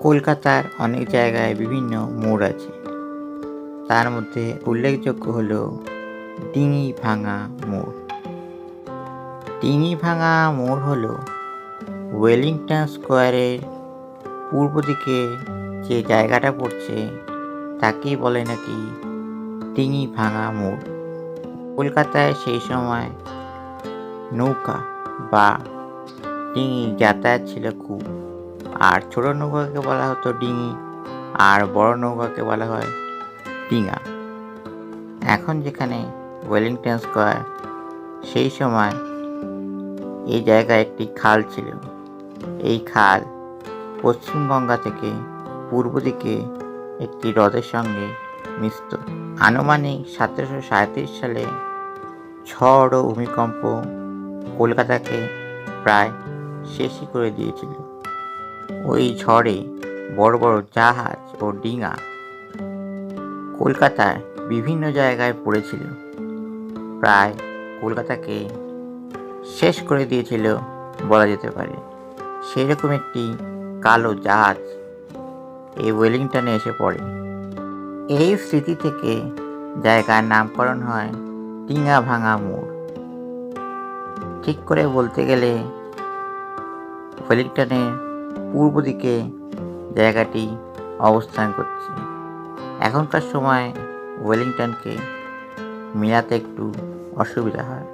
কলকাতার অনেক জায়গায় বিভিন্ন মোড় আছে। তার মধ্যে উল্লেখযোগ্য হল ডিঙি ভাঙা মোড়। ডিঙি ভাঙা মোড় হল ওয়েলিংটন স্কোয়ারের পূর্ব দিকে যে জায়গাটা পড়ছে, তাকেই বলে নাকি ডিঙি ভাঙা মোড়। কলকাতায় সেই সময় নৌকা বা ডিঙি যাতায়াত ছিল খুব। আর ছোট নৌকাকে বলা হতো ডিঙি, আর বড় নৌকাকে বলা হয় ডিঙা। এখন যেখানে ওয়েলিংটন স্কোয়ার, সেই সময় এই জায়গায় একটি খাল ছিল। এই খাল পশ্চিমগঙ্গা থেকে পূর্ব দিকে একটি হ্রদের সঙ্গে মিশত। আনুমানিক সতেরোশো সাঁত্রিশ সালে ঝড় ও ভূমিকম্প কলকাতাকে প্রায় শেষই করে দিয়েছিল। ওই ঝড়ে বড় বড় জাহাজ ও ডিঙা কলকাতায় বিভিন্ন জায়গায় পড়েছিল। প্রায় কলকাতাকে শেষ করে দিয়েছিল বলা যেতে পারে। সেরকম একটি কালো জাহাজ এই ওয়েলিংটনে এসে পড়ে। এই স্মৃতি থেকে জায়গার নামকরণ হয় টিঙা ভাঙা মোড়। ঠিক করে বলতে গেলে ওয়েলিংটনের পূর্ব দিকে জায়গাটি অবস্থান করছে। এখনকার সময় ওয়েলিংটনকে মেলাতে একটু অসুবিধা হয়।